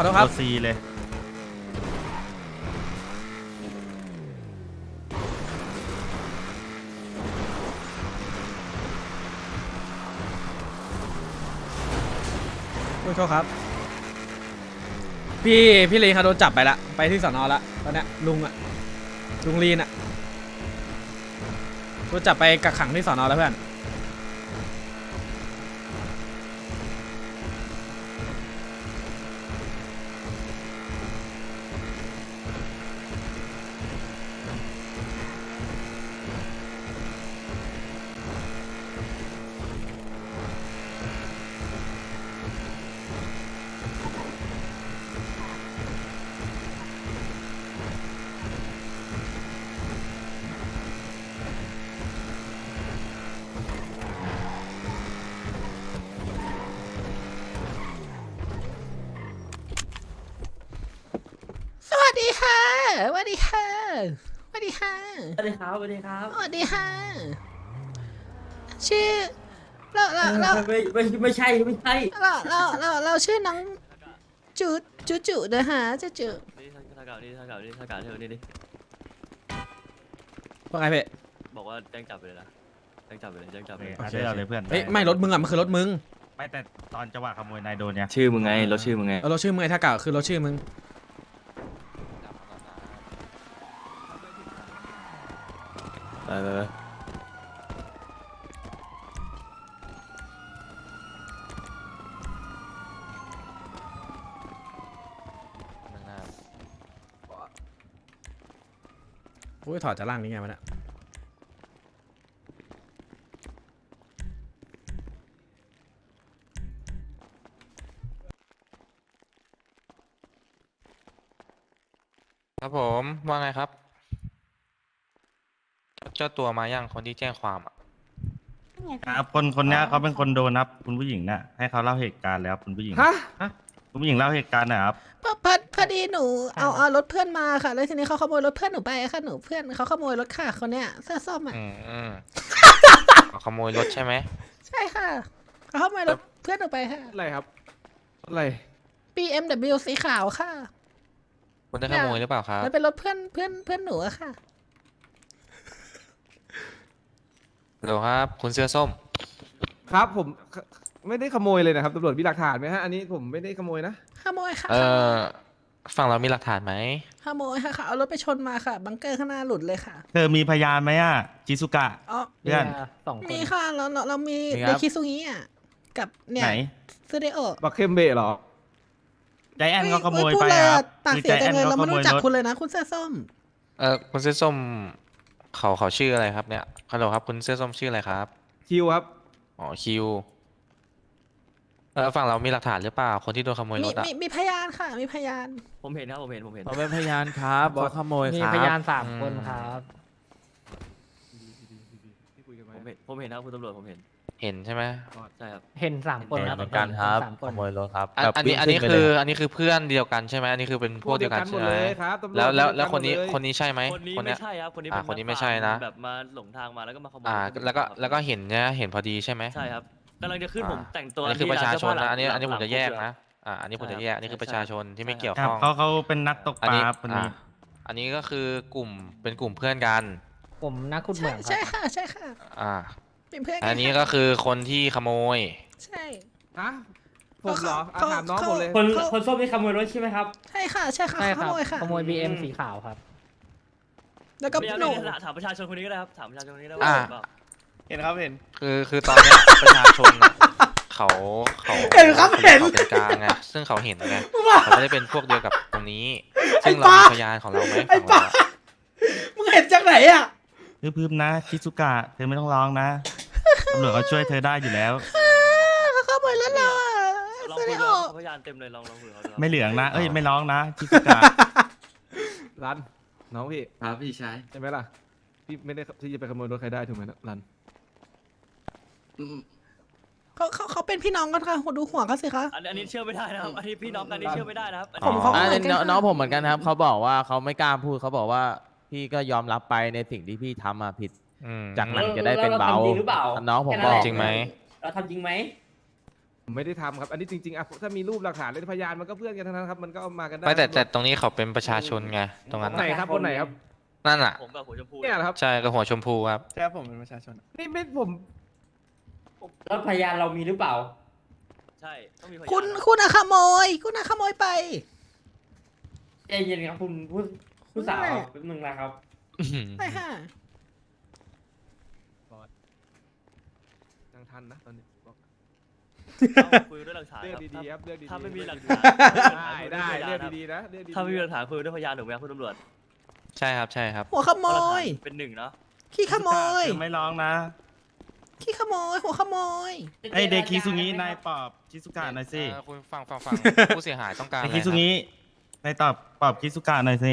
ขอโทษครับ ตัวซีเลยขอโทษครับ พี่พี่ลีนเขาโดนจับไปละไปที่สอนอละตอนเนี้ยลุงอะลุงลีนอะโดนจับไปกักขังที่สอนอแล้วเพื่อน สวัสดีค่ะ สวัสดีค่ะสวัสดีค่ะสวัสดีครับสวัสดีครับสวัสดีค่ะชื่อเราเราเราไม่ไม่ไม่ใช่ไม่ใช่เราเราเราเราชื่อน้องจูจูจูนะคะจูจูนี่ทางเก่านี่ทางเก่านี่ทางเก่าเท่านี้ดิว่าไงเพ่บอกว่าแจ้งจับไปเลยนะแจ้งจับไปเลยแจ้งจับไปโอเลยเคเอาเลยเอาเลยเพื่อนเฮ้ยไม่รถมึงอะมันคือรถมึงไม่แต่ตอนจังหวะขโมยนายโดนเนี่ยชื่อมึงไงรถชื่อมึงไงเออรถชื่อมึงไอ้ถ้าเก่าคือรถชื่อมึง ไปไปไปโอ้ยถอดจากล่างนี้ไงมันอะครับผม ว่าไงครับเจ้าตัวมายังคนที่แจ้งความอะครับคนคนเนี้ยเขาเป็นคนโดนครับ คุณผู้หญิงน่ะให้เขาเล่าเหตุการณ์แล้วคุณผู้หญิงฮะคุณผู้หญิงเล่าเหตุการณ์หน่อยครับพอพอพอดีหนูเอาเอารถเพื่อนมาค่ะ แล้วทีนี้เขาขโมยรถเพื่อนหนูไปค่ะหนูเพื่อนเขาขโมยรถค่ะคนเนี้ยเสื้อส้มอะอืมอืมเอาขโมยรถใช่ไหมใช่ค่ะเขาขโมยรถเพื่อนหนูไปค่ะอะไรครับอะไร BMW สีขาวค่ะคุณได้ขโมยหรือเปล่าครับแล้วเป็นรถเพื่อนเพื่อนเพื่อนหนูอะค่ะ เดี๋ยวครับ คุณเสื้อส้ม ครับผมขไม่ได้ขโมยเลยนะครับตำรวจมีหลักฐานไหมฮะอันนี้ผมไม่ได้ขโมยนะขโมยค่ะเอ่อฝั่งเรามีหลักฐานไหมขโมยค่ะเขาเอารถไปชนมาค่ะ บังเกอร์ข้างหน้าหลุดเลยค่ะเธอมีพยานไหมอะ จิสุกะอ๋อเพื่อนสองคนมีค่ะเราเราเรามีมีคเดรับคิซุงิอะกับเนี่ยไหนซูเดโอบักเคมเบะเหรอใจแอนเขาขโมยพูดไปเลยครับปากคือเสีใจยแอจังนเลยเขาเราขไม่โมยรู้จักรถคุณเลยนะ คุณเสื้อส้ม เอ่อคุณเสื้อส้ม เขาเขาชื่ออะไรครับเนี่ยฮัลโหลครับคุณเสื้อส้มชื่ออะไรครับ คิวครับ อ๋อคิวเออฝั่งเรามีหลักฐานหรือเปล่าคนที่โดนขโมยมีรถอะมีมีพยานค่ะ มีพยาน ผมเห็นครับผมเห็นผมเห็นเขาเป็นพยานครับเขาขโมยมีครับพยานสามอืมคนครับที่คุยกันผมไว้เห็นผมเห็นครับคุณตำรวจผมเห็น เห็นใช่ไหมใช่ครับ เห็นสามคนครับเหมือนกันครับเห็สามคขนโมยรถครับอันแบบอันนี้วิ่งอันนี้ขึ้ไปคืเลอยอันนี้คือเพื่อนเดียวกันใช่ไหมอันนี้คือเป็นพวกเดียวกันหมใช่ดไหมเลยครับตำรจแล้วแล้วแล้วเดียคนกันี้หมดเลยคนนี้ใช่ไหมคนนี้คนไม่เนี้ยใช่ครับคนนี้อ่าเป็นคนนี้กไม่ใช่นะแบบมาหลงทางมาแล้วก็มาขโมยอ่าคนอื่นแล้วก็ครับแล้วก็เห็นเนี่ยเห็นพอดีใช่ไหมใช่ครับกำลังจะขึ้นผมอ่าแต่งตัวอันนี้คือประชาชนนะอันนี้หลังอันนี้ผมจะแยกหลังนะอ่าอันนี้ผมจะแยกอันนี้คือประชาชนที่ไม่เกี่ยวครับข้องเขาเขาเป็นนักตกอันปลานี้ครับคนนี้อ่าอันนี้ก็คือกลุ่มเป็นกลุ่มเพื่อนกัน ผมนักขุดเหมืใช่องคใช่รับค่ะใช่ค่ะอ่า เป็นเพื่อนกัอันนี้ค่ะก็คือคนที่ขโมย ใช่ ฮะผมเหรออะเขาถามน้องเขา ผมเลย คนเขา คนส้มนี่ขโมยรถใช่ไหมครับ ใช่ค่ะ ใช่ค่ะใช่ขครับโมยค่ะ ขโมย BM สีขาวครับ แล้วก็ไม่เอาหนูไม่เอาถามประชาชนคนนี้ก็ได้ครับ ถามประชาชนคนนี้ได้อ่าว่าเปล่าเห็นครับเห็น คือคือตอนเนี้ย ประชาชนน่ะเขาเขาเห็นครับเห็นเขาเป็นกลางไงซึ่งเขาเห็นไงว่า เขาไม่ได้เป็นพวกเดียวกับตรงนี้ไอ้ซึ่งเราป้ามีพยานของเราไหมไอ้ฝั่งป้าเราอะมึงเห็นจากไหนอะ พึบๆนะจิสุกะ เธอไม่ต้องร้องนะ ตำรวจเขาช่วยเธอได้อยู่แล้ว เขาขโมยรถเราอะลองซูคุเดยโอกับพยานเต็มเลยลองลองคุยกับเขาดูครับไม่เหลืองนะ เอ้ยไม่ร้องนะจิสุกะรันน้องพี่ครับพี่ชายใช่ไหมล่ะพี่ไม่ได้ที่จะไปขโมยรถใครได้ถูกไหมรันอืมเขาเขาเขาเป็นพี่น้องกันค่ะดูหัวเขาสิคะ อันอันนี้เชื่อไม่ได้นะครับอันนี้พี่น้องกันนี่เชื่อไม่ได้นะครับอันผมนี้เขา อ่าเหมือนกันน้องค่ะ น้องผมเหมือนกันครับเขาบอกว่าเขาไม่กล้าพูดเขาบอกว่า พี่ก็ยอมรับไปในสิ่งที่พี่ทำมาผิดอืม จากหนักจะได้เป็นเบาเราทำจริงหรือเปล่าน้องผมแค่บนั้อนกแหละจริงไหมเราทำจริงไหมผมไม่ได้ทำครับ อันนี้จริงๆอะถ้ามีรูปหลักฐานและพยานมันก็เพื่อนกันทั้งนั้นครับมันก็เอามากันได้ไม่แต่แต่ตรงนี้เขาเป็นประชาชนไงตรงนั้นไหนน่ะครับคนไหนครับนั่นอะผมกับหัวชมพูเนี่ยเหรอครับใช่กับหัวชมพูครับใช่ผมเป็นประชาชนนี่ไม่ผมแล้วพยานเรามีหรือเปล่า ใช่ต้องมีพยานคุณคุณอะขโมย คุณอะขโมยไปใจเย็นครับคุณผู้ผู้สาวแป๊บนึงนะครับใช่ค่ะ ยังทันนะตอนนี้บอกต้องคุยด้วยหลักฐานเลือกครับดีๆครับเลือกดีๆถ้าไม่มีหลักเฐานได้ได้เลือกดีๆนะเลือกดีๆถ้าไม่มีหลักฐานคุยด้วยพยานถูกไหมครับคุณตำรวจใช่ครับใช่ครับ หัวขโมเพราะหลักฐานย เป็นหนึ่งเนาะขี้ขโมยคือไม่ร้องนะขี้ขโมย หัวขโมย ไอเด็กคิซุงินายปอบคิสุกะหน่อยสิเออคุณฟังฟังฟัง ผู้เสียหายต้องการไออะไรคิคซุรับ งินายตอบปอบคิสุกะหน่อยสิ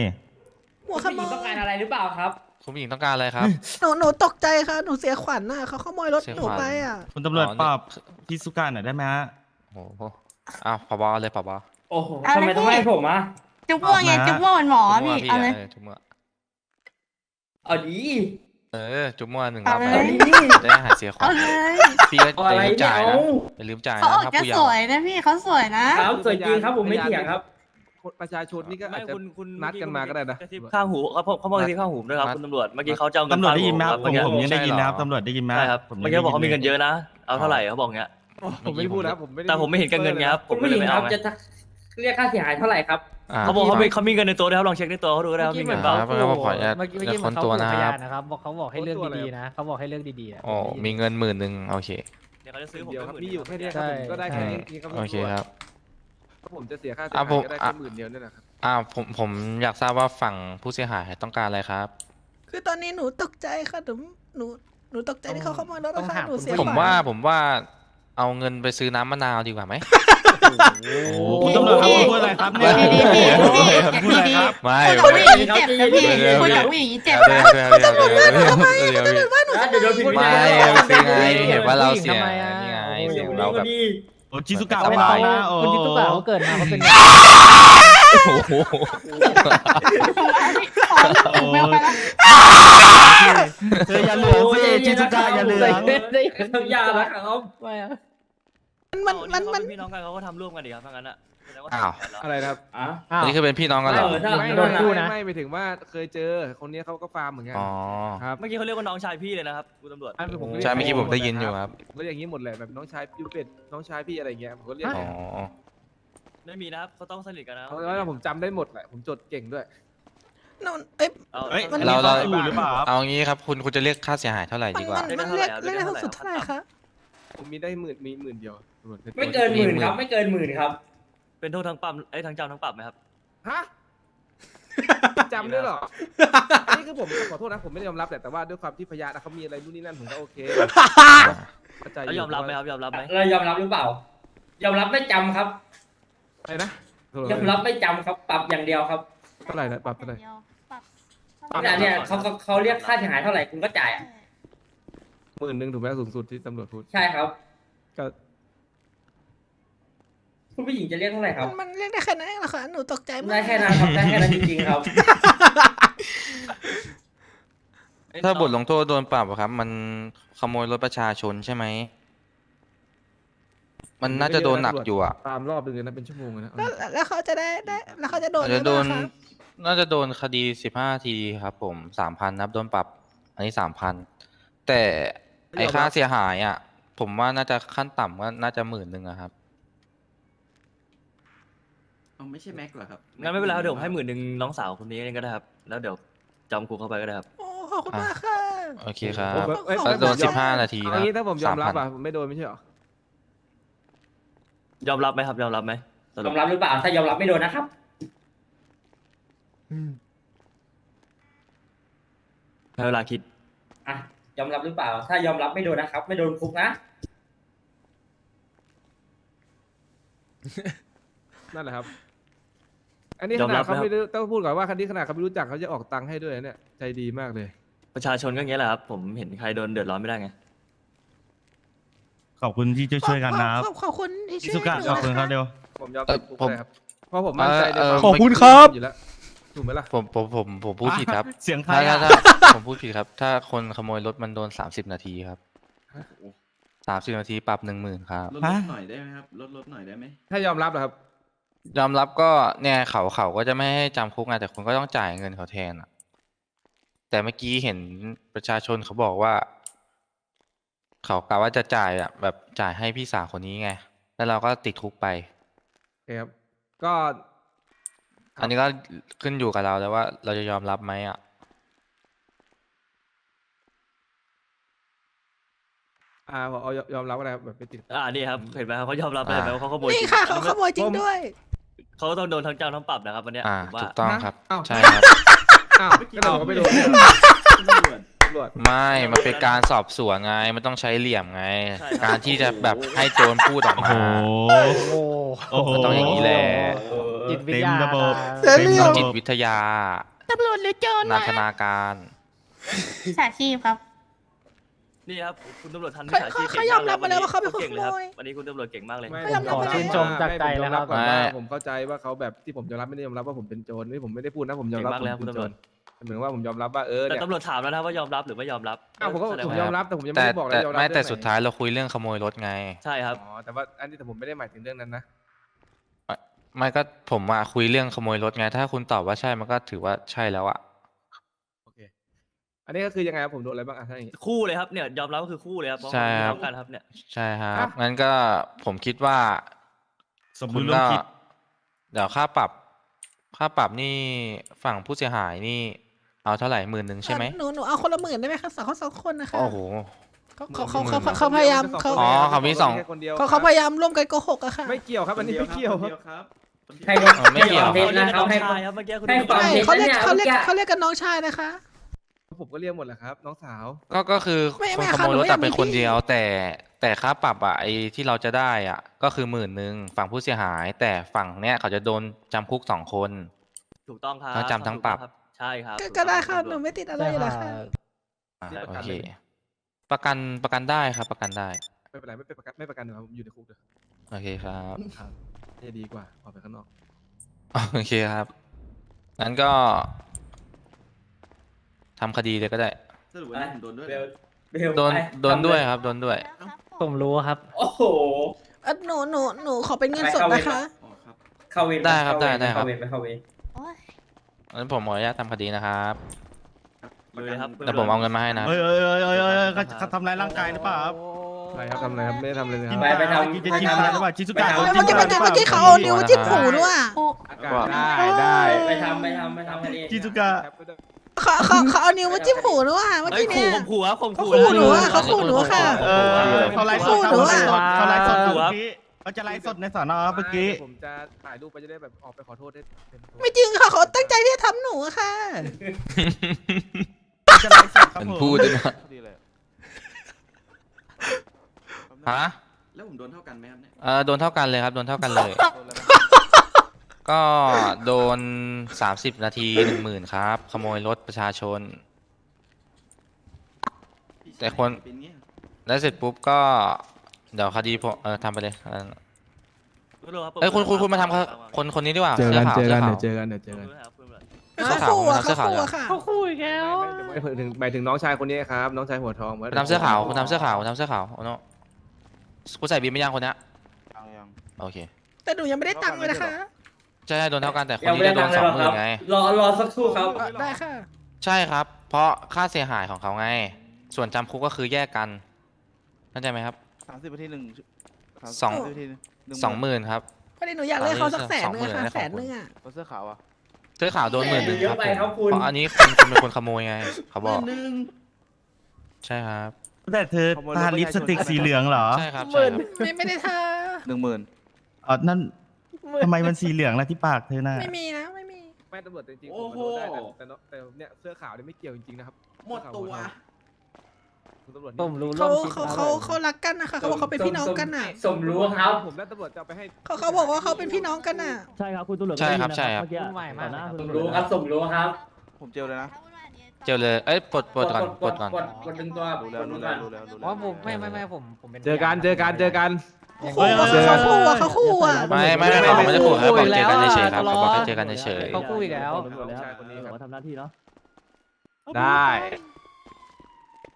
หัวขคุณโมผู้หญิงต้องการยอะไรหรือเปล่าครับ คุณผู้หญิงต้องการอะไรครับ หนูหนูตกใจค่ะ หนูเสียขวัญน่ะเขาขโมยรถเสียหนูขวัญไปอะ คุณตำรวจอ๋อนี่ปอบคิสุกะหน่อยได้ไหมฮะ โอ้โหอ้าวผบเลยผบโอ้โหเอาทำไมเลยต้องพี่ ให้ผมอะจุ๊บม่วงไงออกมาจุ๊บม่วงเหมือนหมอจุ๊พี่มั่วเอาเลยเออจุ๊มั่วเอาดีเออจุ๊มั่วหนึ่งเอารับเลไปยจะได้หายเสียขวัเอาญเลยพี่ก็เอาอย่าอะไรลืมไม่จ่ายเอานะอย่าลืมจ่ายเขานะออกครับจะผู้เยาสว์วยนะพี่เขาสวยนะครับสวยจริงครับผมไม่เถียงครับ ประชาชนนี่ก็อาไม่จจะ คุณคุณนัดกันมาก็ได้นะกระซิบข้างหูเขาเขาบอกกระซิบข้างหูด้วยครับคุณตำรวจเมื่อกี้เขาจะเอาเงินตำรวจได้ยินไหมครับฟาผมเมื่อกี้ผมยังได้ยินนะครับตำรวจได้ยินไหมใช่ครับผมเมื่อกี้เขาบอกเขามีเงินเยอะนะเอาเท่าไหร่เขาบอกเงี้ยผมไม่ได้พูดนะครับผมไม่ได้แต่ผมไม่เห็นกับเงินไงครับผคุมณก็ผู้เลหยญิงไม่ครัเอาบไงจะเรียกค่าเสียหายเท่าไหร่ครับอ่าเขาบอกเขามีเขามีเงินในตัวด้วยครับลองเช็คในตัวเขาดูก็ได้ว่ามีเงินเปล่าครับแล้วก็ขออนุญาตเมื่อกี้เมื่อจะกี้ค้นตัวนะครับนะครับบอกเขาบอกให้เลือกดีๆนะเขาบอกให้เลือกดีๆนะโอ้มีเงินหมื่นหนึ่งโอเคเดี๋ยวเขาจะซื้อผมเดียวไปครับหมื่นมีอยู่แค่เนี้ยคใช่รับผมก็ได้แค่นี้นี่ครับโอเคครับ ถ้าผมจะเสียค่าเสียอะหาผมยก็ได้อะแค่หมื่นเดียวนี่แหละครับอ่าผมผมอยากทราบว่าฝั่งผู้เสียหายต้องการอะไรครับ คือตอนนี้หนูตกใจค่ะหนูหนูหนูตกใจที่เขาขโมยรถต้อนะงคะถามหนูเสียคุณผผู้หญิมงว่าผมว่าเอาเงินไปซื้อน้ำมะนาวดีกว่าไหม โอ้โหคุณตำรวจครับคุณพูดอะไรครับเนี่ยดีดีดีดีพูดอะไรครับ ไม่คุยกับผู้หญิงเจ็บนะพี่คุยกับผู้หญิงเจ็บนะเดี๋ยวเดี๋ยวเดี๋ยวเดี๋ยวเดี๋ยวเดี๋ยวเดี๋ยวเดี๋ยวโดนผิดไม่ด้เอาซื้อไงเห็นว่าเราเสียทำไมอะนี่ไงโอ้โหเสียงเราแบบ โอ้ชิสุกะสไม่บาร้อยงนะโอ้คุณจิตุกะเขาเกิดมาเขาเป็นโอ้โหขอไม่เอาไปแล้วเธออย่าเหลืองสิชิสุกะอย่าเหลืองได้ทำยาแล้วครับไม่อะมันมันมันพี่น้องกันเขาก็ทำร่วมกันดีครับถ้างั้นอะแสดงว่า อ้าวทำกันแล้วอะไรนะครับอะอันนี้คือเป็นพี่น้องกันเหรอ เออถ้า ไม่โดนคู่ไม่นะ ไม่ไปถึงว่าเคยเจอ คนนี้เขาก็ฟาร์มเหมือนกันอ๋อ ครับเมื่อกี้เขาเรียกว่าน้องชายพี่เลยนะครับคุณตำรวจ อันผมก็รียใช่เมื่อกี้ผมได้ยินอยู่ครับ ผมก็อย่างนี้หมดแหละแบบน้องชายยูเป็ดน้องชายพี่อะไรเงี้ยผมก็เรียกอ๋อ ไม่มีนะครับเขาต้องสนิทกันนะเพราะว่าผมจำได้หมดแหละผมจดเก่งด้วยหนูเอ้ยเอาเอ้ยมัน เราเราอู่หรือเปล่าครับเอางี้ครับคุณคุณจะเรียกค่าเสียหายเท่าไหร่มันดีกว่า มันมันเรียกเรียกได้สูงสุดเท่าไหร่คะผมมีได้หมื่นมีหมื่นเดียวตำรวจไม่เกินหมื่นครับ ไม่เกินหมื่นครับ เป็นโทษทั้งปรับไอ้ยทั้งจำทั้งปรับไหมครับ ฮะจำได้เหรออันนี้คือผมขอโทษนะผมไม่ได้ยอมรับแต่แต่ว่าด้วยความที่พยานอะเขามีอะไรนู่นนี่นั่นผมก็โอเคเข้าใจแล้วยอมรับไหมครับยอมรับไหมเรายอมรับหรือเปล่า ยอมรับไม่จำครับ อะไรนะยอมรับไม่จำครับ ปรับอย่างเดียวครับเท่าไหร่นะปรับเท่าไหร่ ปรับเนี่ยเนี่ยเขาเขาเขาเรียกค่าเสียหายเท่าไหร่คุณก็จ่ายอะหมื่นหนึ่งถูกไหมสูงสุดที่ตำรวจพูดใช่ครับ ก็ คุณผู้หญิงจะเรียกเท่าไหร่คมัรับนมันเรียกได้แค่นั้นเองเหรอคะหนูตกใจมากได้แค่นั้นครับได้แค่นั้นจริงๆครับ ถ้าบทลงโทษโดนปรับอะครับ มันขโมยรถประชาชนใช่ไหม มันน่าจะโดนหนักอยู่อะตามรอบหนึ่งเลยนะเป็นชั่วโมงเลยนะแล้วแล้วเขาจะได้ได้ แล้วเขาจะโดนอาจอะไรจะโดบ้างนคะน่าจะโดนคดีสิบห้าทีครับ ผมสามพันนับโดนปรับ อันนี้สามพันแต่ไอค่าเสียหายอะ ผมว่าน่าจะขั้นต่ำก็น่าจะหมื่นหนึ่งอะครับ เอาไม่ใช่แม็กเหรอครับงั้นไม่เป็นไรครับเดี๋ยวผมให้หมื่นหนึ่งน้องสาวคนนี้เองก็ได้ครับ แล้วเดี๋ยวจำคุกเข้าไปก็ได้ครับ โอ้ขอบคุณมากค่ะ โอเคครับผมแบบเอ้ยขอบแล้วโดนคุณสิมบห้านาทีเอานะงี้ถ้าผมยอมรับ3,000อะผมไม่โดนไม่ใช่เหรอ ยอมรับไหมครับ ยอมรับไหมสยรุอปมรับหรือเปล่า ถ้ายอมรับไม่โดนนะครับ ให้เวลาคิด อะ ยอมรับหรือเปล่า ถ้ายอมรับไม่โดนนะครับ ไม่โดนคุกนะ นั่นแหละครับ อันนี้ยขอมนารัดบเขาไหมครับไม่รู้ต้องพูดก่อนว่าคันนี้ขนาดเขาไม่รู้จักเขาจะออกตังค์ให้ด้วยเนี่ยใจดีมากเลย ประชาชนก็อย่างเงี้ยแหละครับ ผมเห็นใครโดนเดือดร้อนไม่ได้ไง ขอบคุณที่ช่วยๆกันนะครับขอบขอบคุณที่ชิช่วยสุกะหนูขอบคุณนะครัคะบเดียวผมยอมเอ่อติดคุกผมเลยครับเพราะผมมั่นใจในเอ่อความขอบคุณครับ อยู่แล้วถูกไหมล่ะ ผมผมผมผมพูดผิดครับ เสียงใครถ้าถ้าอะถ้า ผมพูดผิดครับ ถ้าคนขโมยรถมันโดนสามสิบนาทีครับสามสิบนาทีปรับหนึ่งหมื่นครับ ลดลดหน่อยได้ไหมครับ ลดลดหน่อยได้ไหม ถ้ายอมรับเหรอครับ ยอมรับก็เนี่ยเขาเขาก็จะไม่ให้จำคุกไงแต่คุณก็ต้องจ่ายเงินเขาแทนอะ แต่เมื่อกี้เห็นประชาชนเขาบอกว่า เขากะว่าจะจ่ายอะ แบบจ่ายให้พี่สาวคนนี้ไง แล้วเราก็ติดคุกไป โอเคครับก็อันนี้ก็ขึ้นอยู่กับเราแล้วว่าเราจะยอมรับไหมอะ อ่าผมเอายอมรับก็ได้ครับแบบไปติด อ่านี่ครับเห็นไหมครับเขายอมรับเลยอ่าไหมว่าเขาขโมยจนี่ริงค่ะเขาขโมยจริงด้วย เขาต้องโดนทั้งจำทั้งปรับนะครับวันเนี้ยอ่าผมว่าถูกต้องครับ อ้าว ใช่ครับ อ้าวก็เราก็ไม่โดนตำรวจตำรวจไม่ มันเป็นการสอบสวนไง มันต้องใช้เหลี่ยมไง การที่จะแบบให้โจรพูดออกโอ้มาโหโอ้โห มันต้องอย่างนี้แหละ จิตวิทเต็มยาระบบเสียเหลี่ยมต้องจิตวิทยา ตำรวจหรือโจรนันะนทนาการ สาชีพครับ นี่ครับคุณตำรวจทันเขามิจฉาชีพเขาเก่งยอมรับมาแล้วว่าเขาเป็นคนก่งขลยรับโมยวันนี้คุณตำรวจเก่งมากเลยไม่เขายอมรับผมาแล้วชื่นชมจากใจแล้วครับ ไม่ว่าผมเข้าใจว่าเขาแบบที่ผมยอมรับไม่ได้ยอมรับว่าผมเป็นโจรนี่ผมไม่ได้พูดนะผมยอมรับเก่งมากเลยครับผมเป็นคุณโจตำรวรจเหมือนว่าผมยอมรับว่าเออแต่เนี่ยตำรวจถามแล้วนะว่ายอมรับหรือไม่ยอมรับอ้าวผมก็แสดงผมว่ายอมรับแต่ผมยังไม่แต่ได้บอกเลยแต่ยอมรับไม่เรื่องแต่ไหนสุดท้ายเราคุยเรื่องขโมยรถไง ใช่ครับ อ๋อแต่ว่าอันนี้แต่ผมไม่ได้หมายถึงเรื่องนั้นนะไม่ก็ผมอะคุยเรื่องขโมยรถไง ถ้าคุณตอบว่าใช่มันก็ถือว่าใช่แล้วอะโอเค อันนี้ก็คือยังไงครับผมโดนอะไรบ้างอะถ้าอย่างงี้ คู่เลยครับเนี่ยยอมรับก็คือคู่เลยครับเพราะใช่เขาครับ เท่ากันครับเนี่ย ใช่ครัอะบงั้นก็ผมคิดว่าสมคุรู้ณร่วมก็คิด เดี๋ยวค่าปรับ ค่าปรับนี่ฝั่งผู้เสียหายนี่ เอาเท่าไหร่หมื่นหนึ่งใช่ไหมหนูหนูเอาคนละหมื่นได้ไหมคะสองคนสองคนนะคะโอ้โห เขาเขาเขาเขาเขาเขาพยายามเขาอ๋อเขามีสองแค่คนเดียวเขาเขาพยายามร่วมกันโกหกอะค่ะ ไม่เกี่ยวครับอันนี้ไม่เกี่ยวคนครับเดียวครับคนเดียวให้อ๋อไม่เกี่ยว ให้ความเท็จนะคน้รัอบงให้ชายครับเมื่อกี้คุณให้ตำรวจความใช่เท็จเขาเรียกนะเนี่ยเขาเรียกเมื่อกี้เขาเรียกกันน้องชายนะคะ ผมก็เรียกหมดแหละครับ น้องสาว ก็ก็คือไม่คไม่นขค่ะโมยหนูรถไม่อยาอะกเป็นมีคนที่ เดียว แต่แต่ค่าปรับอะไอที่เราจะได้อะก็คือหมื่นหนึ่งฝั่งผู้เสียหาย แต่ฝั่งเนี้ยเขาจะโดนจำคุกสองคน ถูกต้องครับทั้งจำทั้งปรับถูกต้องคใช่ครับก็ถูก็ต้องได้ค่ะรับหนูไม่ติดอะไรอยู่แล้วค่ะ อะเรียกประโอกันเค เลยไหม ประกันประกันได้ครับ ประกันได้ ไม่เป็นไรไม่เป็นประกันไม่ประกันเดี๋ยวผมอยู่ในคุกเดี๋ยวโอเคครับ ครับจะดีกว่าออกไปข้างนอก โอเคครับ งั้นก็ ทำคดีเลยก็ได้ สรุปว่าผมโดนด้วยเบเหรลอเบลโดน ไปโดนด้วยครับ โดนด้วย ผมรู้ครับ โอ้โห เออหนูหนูหนูขอเป็นเงินสดไปนะเข้าเวร คะ อ๋อครับ เข้าเวรได้ครับเข้าเวได้ได้ครับเข้าเวรไปเข้าเวรโอ้ยงั้นผมขออนุญาตทำคดีนะครับลุยเลยครับ แต่ผมเอาเงินมาให้นะเอ้ยเอ้ยเอ้ยเอ้ยเอ้ยเอ้ยเขาเขาทำร้ายร่างกายหรือเปล่าครับอะไรครับทำอะไรครับไม่ได้ทำอะไรเลยคจิรับ ไปไปทำกินจะจิ้มตายหรือเปล่าชิซุกะไปทำโดนเมื่อจิ้กี้มเมื่อตายกี้หรือเมื่อเปล่ากี้เขาเอานิ้วจิ้มหูด้วยอะโอ้อากาศได้ได้ไปทำไปทำไปทำคดีชิซุกะ เขาเขาเขาเอานิ้วมาจิ้มหูด้วยอะเมื่อเฮ้ยกี้ขู่เนี่ย ผมขู่ครับผมขู่เขาขู่หนูอะเขาขู่หนูอะค่ะ เออเขาไลฟ์สดหนูเขาอะไลฟ์สดเขาไลฟ์สดเมื่อกี้เขาจะไลฟ์สดในสอนอเมื่อกี้ ผมจะถ่ายรูปไปจะได้แบบออกไปขอโทษได้เต็มตัวไม่จริงค่ะเขาตั้งใจที่จะทำหนูอะค่ะเขาจะไลฟ์สดครับมันผมพูดด้วยนะฮะแล้วผมโดนเท่ากันไหมครับเนี่ย เออโดนเท่ากันเลยครับ โดนเท่ากันเลย ก็โดนสามสิบนาทีหนึ่งหมื่นครับ ขโมยรถประชาชนพี่ชายแต่คน เป็นเงี้ยแล้วเสร็จปุ๊บก็ เดี๋ยวคดีผมเออทำไปเลยอันนั้นไม่รู้รับเอ้ยคุณคุณคุณมาทำครับคนคนนี้ดีกว่าเจอกันสื้เจอกันขาวเดี๋ยวเจอกันเดี๋ยวเจอกันเขาขู่อะเขาขู่อะค่ะ เขาคุยแล้วไม่ไม่ถึงหมายถึงน้องชายคนนี้ครับ น้องชายหัวทองคุณทำเสื้อขาวคุณทำเสื้อขาวคุณทำเสื้อขาวโอ้โนคุณใส่บีมไม่ยังคนเนี้ยโอเค แต่หนูยังไม่ได้ตังค์เลยนะคะ ใช่โดนเท่ากันแต่คนยังนี้ไม่ได้จะโดทำนเลยสหอรงอหคมื่รับนไง รอรอสักครู่ครับเออได้ค่ะ ใช่ครับ เพราะค่าเสียหายของเขาไง ส่วนจำคุกก็คือแยกกันเข้าใจไหมครับ สามสิบนาทีหนึ่งสอง นาทีหนึ่งสองหมื่นครับ พอดีหนูอยากได้เขาสักแสนนึงอะค่ะสองหมื่นแสนนึงอะเสื้อขาวอะเสื้อขาวโดนหมื่นหนึ่งเยคอะรับไปผมครับคุณ เพราะอันนี้คุณคุณเป็นคนขโมยไงเขาบอกหนึ่งใช่ครับแต่เธอทาลิปสติกสีเหลืองเหรอใช่ครับใช่ครับไม่ไม่ได้ทาหนึ่งหมื่นอ๋อนั่น ทำไมมันสีเหลืองล่ะที่ปากเธอน่ะไม่มีนะ ไม่มี ไม่ตำรวจแต่จริงๆผมมาดูได้แต่แต่เนอะแต่เนี่ยเสื้อขาวเนี่ยไม่เกี่ยวจริงๆนะครับหมดตัว คุณตำรวจผมรู้เขาเขาเขาเขารักกันนะคะเขาบอกเขาเป็นพี่น้องกันอะสมรู้ครับ ผมแล้วตำรวจจะเอาไปให้เขาเขาบอกว่าเขาเป็นพี่น้องกันอะใช่ครับคุณตำรวจใช่ครับใช่ครับ เมื่อกี้ต่อหน้าคุณสมตำรวจ รู้ครับ สมรู้ครับผมเจลเลยนะ เจอเลย เอ้ยปลดปลดก่อนปลดก่อน กดกดดึงตัว รู้แล้วรู้แล้วรู้แล้วรู้แล้ว ว่าผมไม่ไม่ไม่ผมผมเป็นเจอกันเจอกันเจอกัน เขาขู่อะเขาขู่อะเขาขู่อะไม่ไม่ไม่เขาไม่ได้ขู่ครับบอกเจอกันเฉยๆครับเขาบอกให้เจอกันเฉยเขาคู่อีกแล้วน้องชายคนนี้ครับทำหน้าที่เนาะได้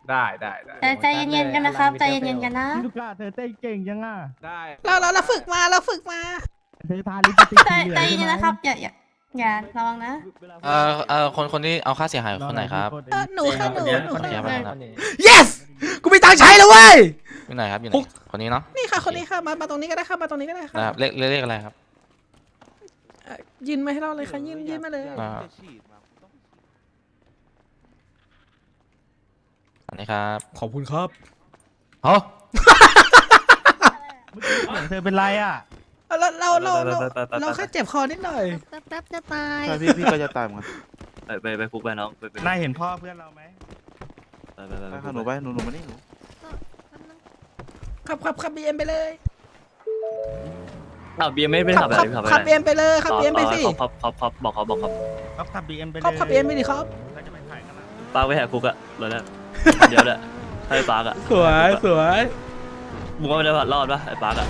ได้ได้ได้ใจใจเย็นๆกันนะครับใจเย็นๆกันนะลูกกาเธอเต้นเก่งยังอะได้เราเราเราฝึกมาเราฝึกมาเธอทาลิปสติกใจใจเย็นๆนะครับอย่าอย่าอย่าระวังนะเออเออคนคนที่เอาค่าเสียหายคนไหนครับเออหนูค่ะหนูหนูคนไหนครับค่ะคนไหน yes กูมีตังค์ใช้แล้วเว้ย อยู่ไหนครับอยู่ไหนคนนี้เนาะนี่ค่ะคนนี้ค่ะมามาตรงนี้ก็ได้ค่ะมาตรงนี้ก็ได้ค่ะนะครับเลขเลขเลขอะไรครับ เอ่อยืนมาให้เราเลยค่ะยืนยืนมาเลยอ่า อันนี้ครับขอบคุณครับโอ้เสียงเธอเป็นไรอะเราเราเราเราไปไปไปไปเราแค่เจ็บคอนิดหน่อยใช่พี่พี่ก็จะตายเหมือนกันไปไปไปคุกไปน้องไปไปนายเห็นพ่อเพื่อนเราไหม ไปไปไปไปค่ะหนูไปหนูหนูมานี่หนูขับขับขับบีเอ็มไปเลยอ้าวเบียร์ไม่ไม่ขัขับขัอะไรขับขับอะไรบีเอ็มไปเลยขับบีเอ็มไปสิขับขับขับบอกเขาบอกเขาเขาขับบีเอ็มไปเลยขับขับบีเอ็มไปดิครับเขาจะไปถ่ายกันละปาไปแหกคุกอะรถแรกเดี๋ยวแหละให้ปากอะสวยสวยมึงว่ามันจะรอดปะไอ้ปากอะ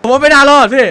ผมว่าไม่น่ารอดพี่